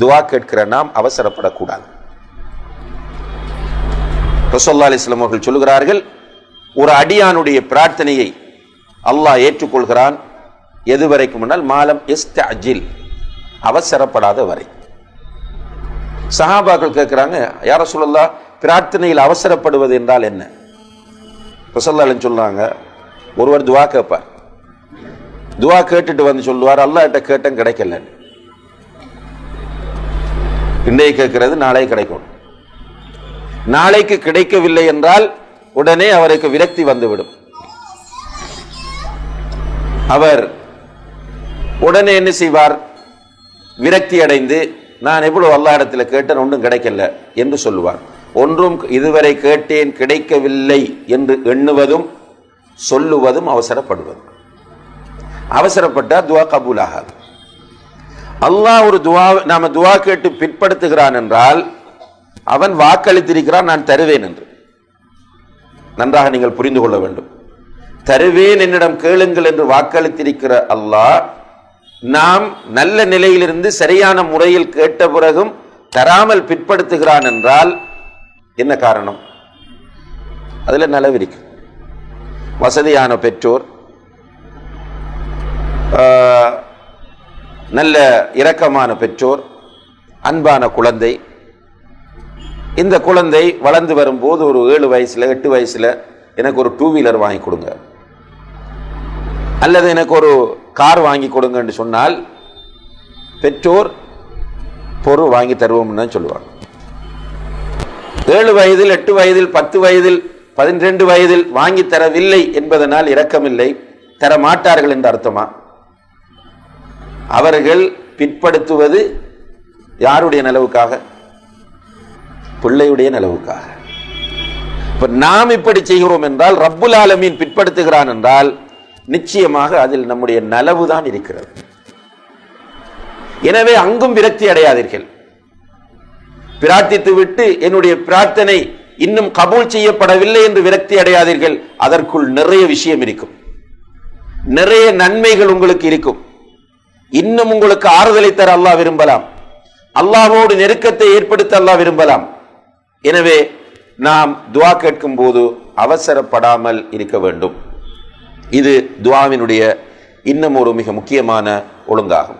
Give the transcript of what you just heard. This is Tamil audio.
துவா கேட்கிற நாம் அவசரப்படக்கூடாது. ரசோல்லா அலிஸ்லாம் அவர்கள் சொல்லுகிறார்கள் ஒரு அடியானுடைய பிரார்த்தனையை அல்லாஹ் ஏற்றுக்கொள்கிறான். எது வரைக்கும் முன்னால் மாலம் எஸ்தஜில் அவசரப்படாத வரை. சஹாபாக்கள் கேட்கிறாங்க யார சொல்லலா பிரார்த்தனையில் அவசரப்படுவது என்றால் என்ன? ரசல்லாலும் சொல்றாங்க ஒருவர் துவா கேட்பார். துவா கேட்டுட்டு வந்து சொல்லுவார் அல்லாஹ்ட்ட கேட்டேன் கிடைக்கலன்னு. இன்றைக்கு கேட்கிறது நாளை கிடைக்கும். நாளைக்கு கிடைக்கவில்லை என்றால் உடனே அவருக்கு விரக்தி வந்துவிடும். அவர் உடனே என்ன செய்வார்? விரக்தி அடைந்து நான் எவ்வளவு அல்லா இடத்துல கேட்டேன் ஒன்றும் கிடைக்கல என்று சொல்லுவார். ஒன்றும் இதுவரை கேட்டேன் கிடைக்கவில்லை என்று எண்ணுவதும் சொல்லுவதும் அவசரப்படுவது. அவசரப்பட்டால் துவா கபூல் ஆகாது அல்லாஹ் ஒரு துவா நாம துவா கேட்டு பிற்படுத்துகிறான் என்றால் அவன் வாக்களித்திருக்கிறான் நான் தருவேன் என்று. நன்றாக நீங்கள் புரிந்து கொள்ள வேண்டும். தருவேன் என்னிடம் கேளுங்கள் என்று வாக்களித்திருக்கிற அல்லாஹ் நாம் நல்ல நிலையிலிருந்து சரியான முறையில் கேட்ட பிறகும் தராமல் பிற்படுத்துகிறான் என்றால் என்ன காரணம்? அதில் நலவிருக்கு. வசதியான பெற்றோர் நல்ல இரக்கமான பெற்றோர் அன்பான குழந்தை. இந்த குழந்தை வளர்ந்து வரும்போது ஒரு ஏழு வயசுல எட்டு வயசுல எனக்கு ஒரு டூ வீலர் வாங்கி கொடுங்க. அல்லது எனக்கு ஒரு கார் வாங்கி கொடுங்கன்னு சொன்னால் பெற்றோர் பொருள் வாங்கி தருவோம்னு தான் சொல்லுவாங்க. ஏழு வயதில் எட்டு வயதில் பத்து வயதில் பதினெண்டு வயதில் வாங்கி தரவில்லை என்பதனால் இரக்கமில்லை. தர மாட்டார்கள் என்று அர்த்தமா? அவர்கள் பிற்படுத்துவது யாருடைய நிலவுக்காக? பிள்ளையுடைய நிலவுக்காக. இப்ப நாம் இப்படி செய்கிறோம் என்றால் ரப்புல் ஆலமீன் பிற்படுத்துகிறான் என்றால் நிச்சயமாக அதில் நம்முடைய நலவு தான் இருக்கிறது. எனவே அங்கும் விரக்தி அடையாதீர்கள். பிரார்த்தித்து விட்டு என்னுடைய பிரார்த்தனை இன்னும் கபூல் செய்யப்படவில்லை என்று விரக்தி அடையாதீர்கள். அதற்குள் நிறைய விஷயம் இருக்கும். நிறைய நன்மைகள் உங்களுக்கு இருக்கும். இன்னும் உங்களுக்கு ஆறுதலை தர அல்லாஹ் விரும்பலாம். அல்லாஹோடு நெருக்கத்தை ஏற்படுத்த அல்லாஹ் விரும்பலாம். எனவே நாம் துவா கேட்கும் போது அவசரப்படாமல் இருக்க வேண்டும். இது துவாவினுடைய இன்னும் ஒரு மிக முக்கியமான ஒழுங்காகும்.